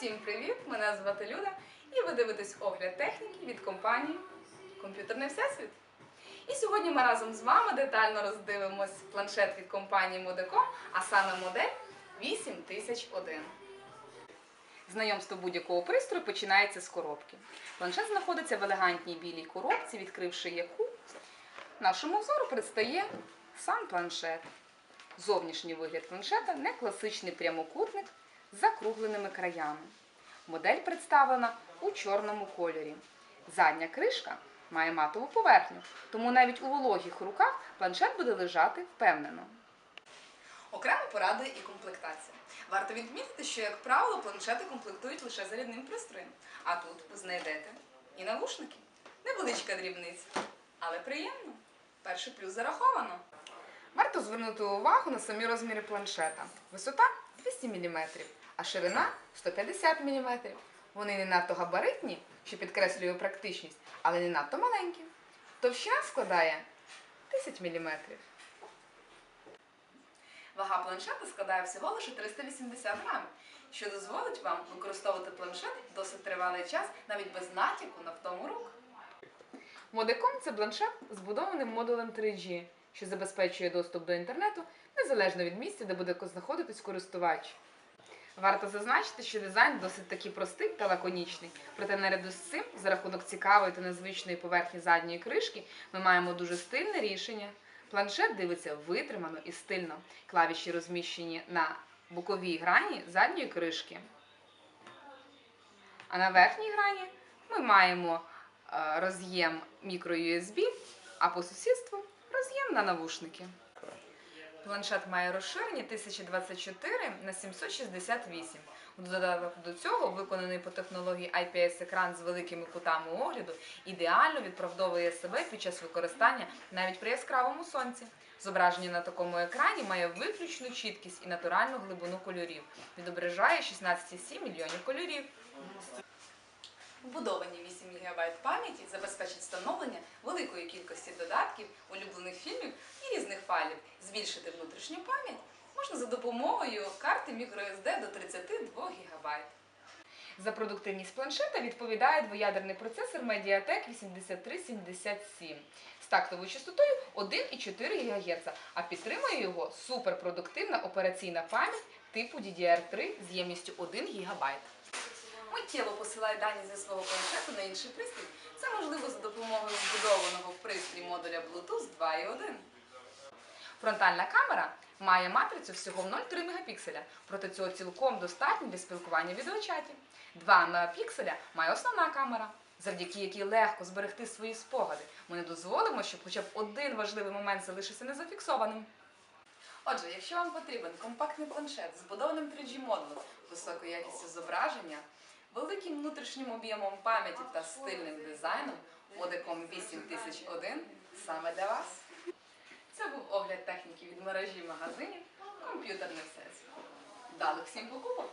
Всім привіт! Мене звати Люда, і ви дивитесь огляд техніки від компанії Комп'ютерний Всесвіт. І сьогодні ми разом з вами детально роздивимось планшет від компанії Modecom, а саме модель 8001. Знайомство будь-якого пристрою починається з коробки. Планшет знаходиться в елегантній білій коробці, відкривши яку нашому взору предстає сам планшет. Зовнішній вигляд планшета не класичний прямокутник з закругленими краями. Модель представлена у чорному кольорі. Задня кришка має матову поверхню, тому навіть у вологих руках планшет буде лежати впевнено. Окремо порадує і комплектація. Варто відмітити, що, як правило, планшети комплектують лише зарядним пристроєм, а тут ви знайдете і навушники. Невеличка дрібниця, але приємно. Перший плюс зараховано. Варто звернути увагу на самі розміри планшета. Висота 200 мм, а ширина 150 мм. Вони не надто габаритні, що підкреслює практичність, але не надто маленькі. Товщина складає 10 мм. Вага планшета складає всього лише 380 грамів, що дозволить вам використовувати планшет досить тривалий час навіть без натяку на втому рук. Модеком це планшет з будованим модулем 3G, що забезпечує доступ до інтернету незалежно від місця, де буде знаходитись користувач. Варто зазначити, що дизайн досить таки простий та лаконічний. Проте наряду з цим, за рахунок цікавої та незвичної поверхні задньої кришки, ми маємо дуже стильне рішення. Планшет дивиться витримано і стильно. Клавіші розміщені на боковій грані задньої кришки. А на верхній грані ми маємо е, роз'єм microUSB, а по сусідству роз'єм на навушники. Планшет має розширення 1024 на 768. У додаток до цього виконаний по технології IPS-екран з великими кутами огляду ідеально відправдовує себе під час використання навіть при яскравому сонці. Зображення на такому екрані має виключну чіткість і натуральну глибину кольорів. Відображає 16,7 мільйонів кольорів. Вбудовані 8 ГБ пам'яті забезпечить встановлення великої кількості додатків, улюблених фільмів і різних файлів. Збільшити внутрішню пам'ять можна за допомогою карти microSD до 32 ГБ. За продуктивність планшета відповідає двоядерний процесор Mediatek 8377 з тактовою частотою 1,4 ГГц, а підтримує його суперпродуктивна операційна пам'ять типу DDR3 з ємністю 1 ГБ. Миттєво посилає дані зі свого планшету на інший пристрій. Це можливо за допомогою збудованого в пристрій модуля Bluetooth 2.1. Фронтальна камера має матрицю всього в 0,3 Мп, проте цього цілком достатньо для спілкування в відеочаті. 2 Мп має основна камера, завдяки якій легко зберегти свої спогади. Ми не дозволимо, щоб хоча б один важливий момент залишився незафіксованим. Отже, якщо вам потрібен компактний планшет з збудованим 3G-модулем, високою якістю зображення, великим внутрішнім об'ємом пам'яті та стильним дизайном, Modecom 8001 саме для вас. Це був огляд техніки від мережі магазинів комп'ютерних сесій. Далих всім покупок!